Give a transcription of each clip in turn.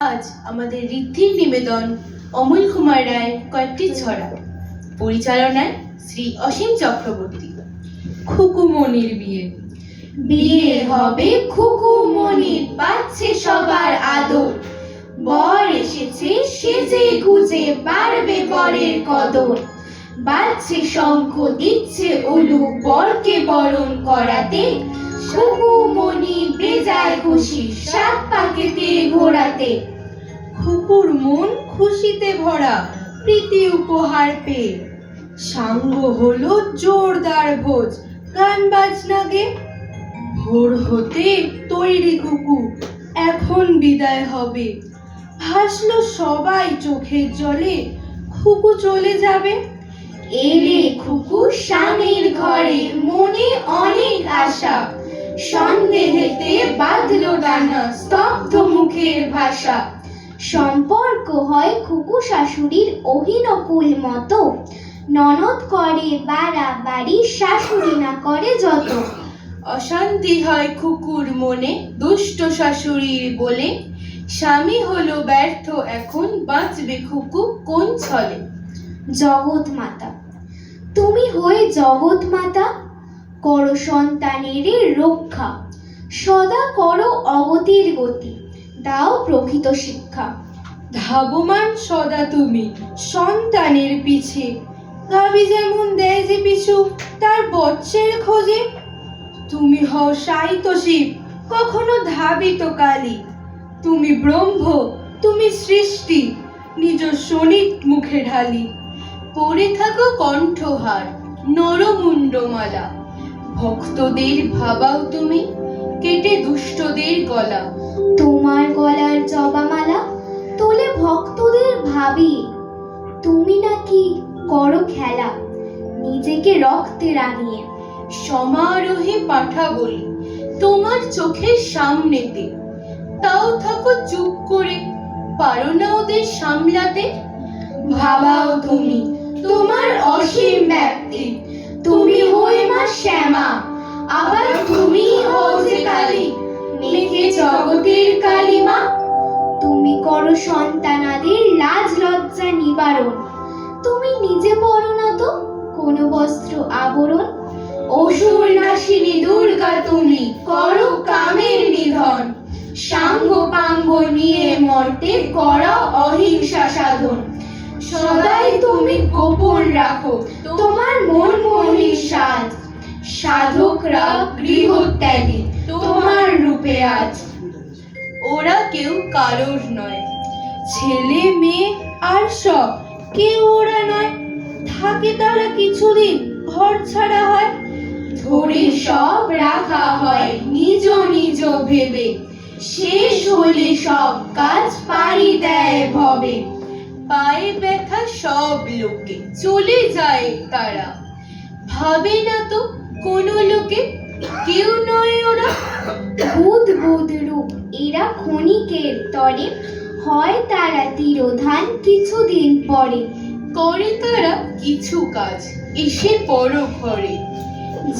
আজ আমাদের ঋদ্ধির নিবেদন অমল কুমার রায় কয়েকটি ছড়া। পরিচালনায় শ্রী অসীম চক্রবর্তী। খুকুমনির বিয়ে। বিয়ে হবে খুকু মনির পাচ্ছে সবার আদর। বর এসেছে, সেজে গুজে বাড়বে বরের কদর। বাজছে শঙ্খ, দিচ্ছে উলু বরকে বরণ করাতে। খুকু মনি বেজায় খুশি, সাত পাকেতে ঘোরাতে খুকুর মন খুশিতে ভরা, প্রীতি উপহার পেয়ে সাঙ্গ হলো জোরদার ভোজ, গান বাজনা গে। ভোর হতে তৈরি কুকু, এখন বিদায় হবে। ভাসলো সবাই চোখের জলে খুকু চলে যাবে। এলে খুকু স্বামীর ঘরে, মনে অনেক আশা। সন্দেহেতে বাঁধলো ডানা স্তব্ধ মুখের ভাষা। সম্পর্ক হয় খুকু শাশুড়ির অহিনকুল মতো। ননদ করে বাড়াবাড়ি শাশুড়ি না করে যত। অশান্তি হয় খুকুর মনে, দুষ্ট শাশুড়ির বলে। স্বামী হলো ব্যর্থ এখন, বাঁচবে খুকু কোন ছলে? জগৎ মাতা তুমি হয়ে জগৎ মাতা করো সন্তানের রক্ষা। সদা করো অগতির গতি, দাও প্রকৃত শিক্ষা। ধাবমান সদা তুমি সন্তানের পিছে। গাবি যেমন দেয় যে পিছু, তার বৎসের খোঁজে। তুমি হও সাহিত্য শিব, কখনো ধাবিত কালী। তুমি ব্রহ্ম, তুমি সৃষ্টি, নিজ শনিক মুখে ঢালি। পরে থাকো কণ্ঠহার, নরমুণ্ডমালা। ভক্তদের ভাবাও তুমি কেটে দুষ্টদের গলা। তোমার গলার জবামালা তোলে ভক্তদের ভাবি। তুমি নাকি করো খেলা নিজেকে রক্তে রাঙিয়ে। সমারোহে পাঠা বলি তোমার চোখের সামনেতে। তাও থাকো চুপ করে পারো না ওদের সামলাতে। ভাবাও তুমি তোমার অসীম ব্যাপ্তি জগতের কালিমা। তুমি করো সন্তানাদের লাজ লজ্জা নিবারণ। তুমি নিজে পরো না তো কোনো বস্ত্র আবরণ। দুর্গা তুমি করো কামের নিধন। সাঙ্গ পাঙ্গ নিয়ে মর্তে করা অহিংসা সাধন। সদাই তুমি গোপন রাখো তোমার মন মোহির সাজ সাধকরা গৃহত্যাগী তোমার রূপে আজ ওরা কেউ কারোর নয়। ছেলে, মেয়ে আর সব, কেউ ওরা নয়। থাকে তারা কিছুদিন, ঘর ছাড়া হয়। ধরে সব রাখা হয় নিজ নিজ ভেবে। শেষ হলে সব কাজ পারি দেয় ভবে। পায়ে ব্যথা সব লোকে, চলে যায় তারা। ভাবে না তো কোনো লোকে কেউ নয় ওরা। বুধ বুধ রূপ, এরা ক্ষণিকের তরে। হয় তারা তিরোধান কিছুদিন পরে। করে তারা কিছু কাজ, এসে পর ঘরে।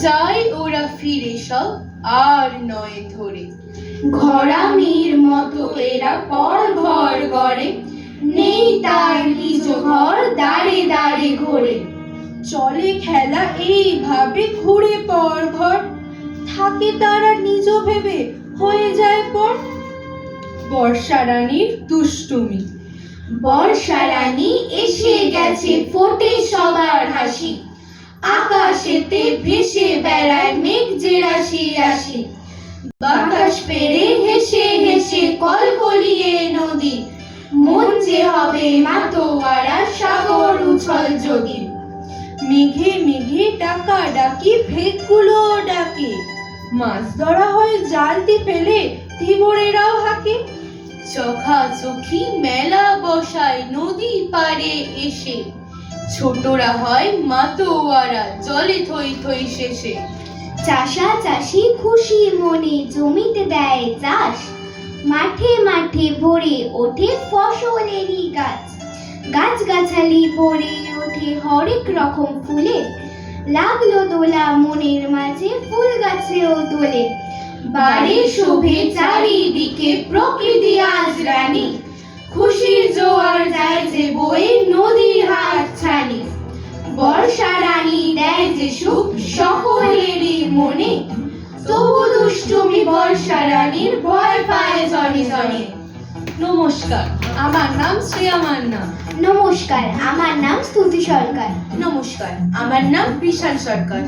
যায় ওরা ফিরে সব, আর নয় ধরে। ঘরামির মতো এরা পর ঘর গড়ে। নেই তার নিজ ঘর দাঁড়ে দাঁড়ে ঘোরে। চলে খেলা এইভাবে ঘুরে পর ঘর। থাকে তারা নিজ ভেবে হয়ে যায় পর বর্ষা রানীর দুষ্টুমি। বর্ষা রানী এসে গেছে ফোটে সবার হাসি। আকাশেতে ভেসে বেড়ায় মেঘ যে রাশি রাশি। বাতাস পেরে হেসে হেসে কলকলিয়ে নদী। মন যে হবে মাতোয়ারা সাগর উছল যোগী। মেঘে মেঘে ডাকা ডাকি ভেগগুলো ডাকে। মাছ ধরা হয় জালতি ফেলে ধীবরেরাও হাঁকে। চোখা চোখি মেলা বসায় নদী পারে এসে। ছোটরা হয় মাতোয়ারা জলে থই থই শেষে। চাষা চাষি খুশি মনে জমিতে দেয় চাষ। মাঠে মাঠে ভরে ওঠে ফসলেরই গাছ। গাছ গাছালি ভরে ওঠে হরেক রকম ফুলে। লাগল দোলা মনের মাঝে ফুল গাছেও দোলে বাড়ি শোভে চারিদিকে প্রকৃতি আজ রানী। যায় যে বই নদীর হাত ছানি বর্ষা রানী দেয় যে সুখ সকলেরই মনে। তবু দুষ্টুমি বর্ষা রানীর ভয় পায় জনে জনে। নমস্কার আমার নাম শ্রেয়া মান্না। নমস্কার আমার নাম স্তুতি সরকার। নমস্কার আমার নাম বিশাল সরকার।